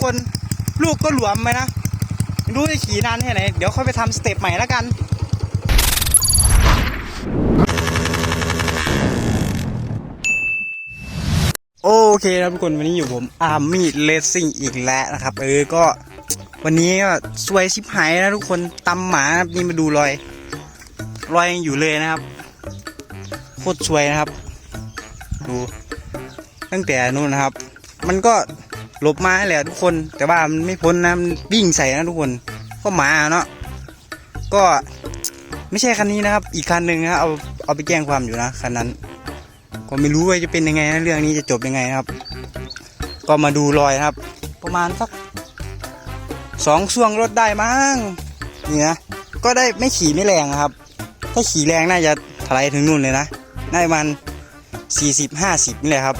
ทุกคนลูกก็หลวมไปนะรู้จะขี่นานแค่ไหน เดี๋ยวค่อยไปทำสเต็ปใหม่แล้วกัน โอเคครับทุกคนวันนี้อยู่ผมอาร์มี่เลสซิ่งอีกแล้วนะครับ เออก็วันนี้ก็สวยชิบหายนะทุกคนตำหมานะครับนี่มาดูรอย รอยยังอยู่เลยนะครับโคตรสวยนะครับ ดู ตั้งแต่นู่นนะครับ มันก็ หลบมาแหละทุกคน แต่ว่ามันไม่พ้นนะมันวิ่งใส่นะทุกคนก็หมาเนาะก็ไม่ใช่คันนี้นะครับ อีกคันหนึ่งนะเอาเอาไปแจ้งความอยู่นะคันนั้น ก็ไม่รู้ว่าจะเป็นยังไงนะเรื่องนี้จะจบยังไงครับ ก็มาดูรอยครับ ประมาณสักสองช่วงรถได้มั้งนี่นะก็ได้ไม่ขี่ไม่แรงครับ ถ้าขี่แรงน่าจะถลายถึงนู่นเลยนะน่าจะประมันสี่สิบห้าสิบนี่แหละครับ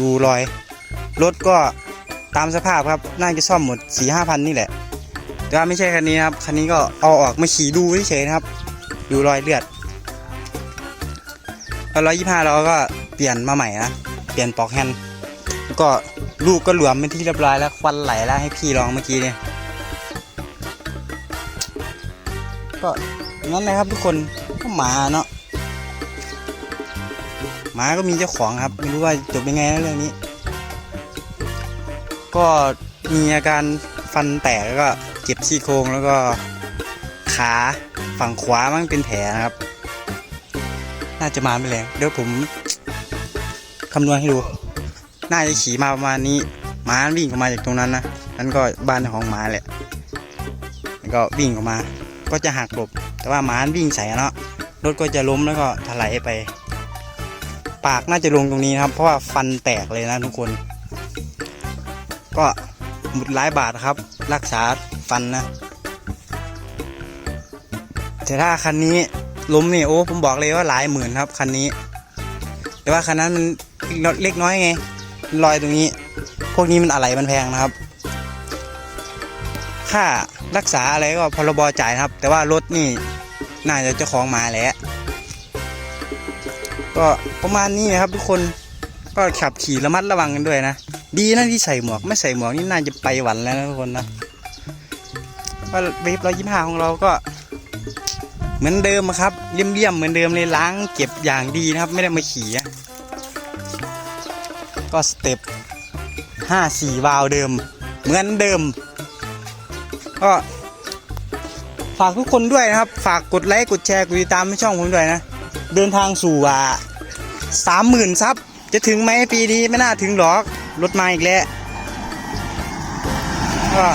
ดูรอย รถก็ตามสภาพครับน่าจะซ่อมหมดสี่ห้าพันนี่แหละ แต่ว่าไม่ใช่คันนี้นะครับ คันนี้ก็เอาออกมาขี่ดูเฉยๆนะครับ ดูรอยเลือดแล้วร้อยยี่ห้าเราก็เปลี่ยนมาใหม่นะ เปลี่ยนปลอกแฮนด์ก็ลูกก็หลวมเป็นที่เรียบร้อยแล้วควันไหลแล้วให้พี่ลองเมื่อกี้เนี่ยก็งั้นเลยครับทุกคนก็หมาเนาะหมาก็มีเจ้าของครับ ไม่รู้ว่าจบยังไงนะเรื่องนี้ ก็มีอาการฟันแตกแล้วก็เจ็บซี่โครงแล้วก็ขาฝั่งขวามันเป็นแผลนะครับ น่าจะมาไม่แรงเดี๋ยวผมคำนวณให้ดู น่าจะขี่มาประมาณนี้หมาวิ่งออกมาจากตรงนั้นนะนั่นก็บ้านของหมาแหละแล้วก็วิ่งออกมา ก็จะหักหลบ แต่ว่าหมาวิ่งใส่เนาะรถก็จะล้มแล้วก็ถลายไป ปากน่าจะลงตรงนี้นะครับ เพราะว่าฟันแตกเลยนะทุกคน ก็หมุดหลายบาทครับ รักษาฟันนะ แต่ถ้าคันนี้ล้มนี่โอ้ผมบอกเลยว่าหลายหมื่นครับ คันนี้ แต่ว่าคันนั้นมันเล็กน้อยไงรอยตรงนี้ พวกนี้มันอะไรมันแพงนะครับ ค่ารักษาอะไรก็พรบจ่ายนะครับ แต่ว่ารถนี่น่าจะเจ้าของมาแหล้ว ก็ประมาณนี้นะครับทุกคนก็ขับขี่ระมัดระวังกันด้วยนะ ดีนะที่ใส่หมวก ไม่ใส่หมวกนี่น่าจะไปหวันแล้วนะทุกคนนะว่าเวฟร้อยยี่ห้าของเราก็ เหมือนเดิมครับเลี่ยมๆเหมือนเดิมเลยล้างเก็บอย่างดีนะครับ ไม่ได้มาขี่ก็สเต็ปห้าสี่วาล์วเดิม เหมือนเดิม ก็ฝากทุกคนด้วยนะครับ ฝากกดไลค์กดแชร์กดติดตามให้ช่องผมด้วยนะ เดินทางสู่อ่าสามหมื่นซับจะถึงไหมปีนี้ไม่น่าถึงหรอก รถมาอีกแล้วก็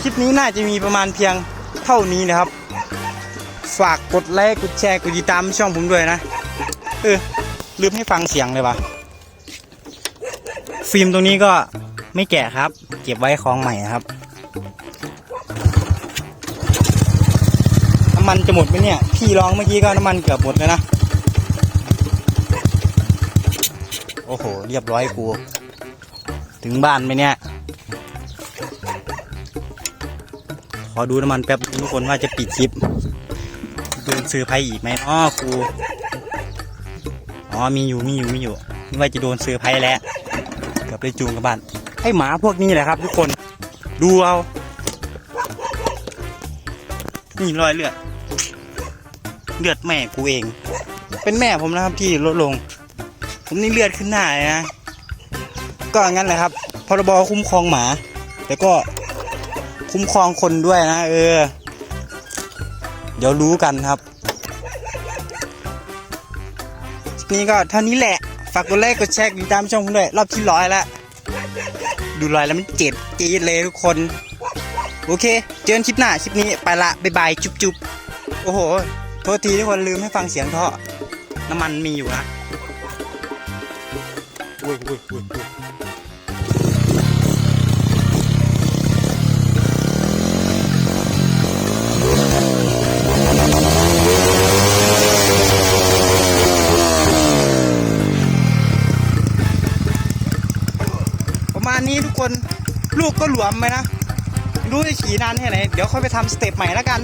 คลิปนี้น่าจะมีประมาณเพียงเท่านี้นะครับ ฝากกดไลค์กดแชร์กดติดตามช่องผมด้วยนะ เออลืมให้ฟังเสียงเลยว่ะ ฟิล์มตรงนี้ก็ไม่แกะครับ เก็บไว้ของใหม่นะครับน้ำมันจะหมดไหมเนี่ย พี่ลองเมื่อกี้ก็น้ำมันเกือบหมดแล้วนะ โอ้โห เรียบร้อยกู ถึงบ้านไหมเนี่ย ขอดูน้ำมันแป๊บทุกคนว่าจะปิดคลิปโดนซื้อไพ่อีกไหมอ๋อกูอ๋อมีอยู่มีอยู่มีอยู่นี่ว่าจะโดนซื้อไพ่แล้วเกือบได้จูงกับบ้านไอ้หมาพวกนี้แหละครับ ทุกคนดูเอานี่รอยเลือด เลือดแม่กูเอง เป็นแม่ผมนะครับที่ลดลง ผมนี่เลือดขึ้นหน้าเลยนะ ก็งั้นแหละครับ พรบคุ้มครองหมาแต่ก็คุ้มครองคนด้วยนะ เออ เดี๋ยวรู้กันครับนี่ก็เท่านี้แหละ ฝากกดไลค์กดแชร์กดติดตามช่องผมด้วย รอบที่ร้อยแล้ว ดูรอยแล้วมันเจ็บจี๊ดเลยทุกคน โอเค เจอกันคลิปหน้า คลิปนี้ไปละบ๊ายบาย จุ๊บจุ๊บโอ้โห โทษทีทุกคนลืมให้ฟังเสียงท่อน้ำมันมีอยู่นะ อุ้ยอุ้ยอุ้ยอุ้ยประมาณนี้ทุกคนลูกก็หลวมไปนะไม่รู้จะขี่นานแค่ไหน เดี๋ยวค่อยไปทำสเต็ปใหม่แล้วกัน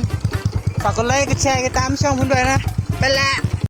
ฝากกดไลค์กดแชร์กดติดตามช่องผมด้วยนะ ไปละ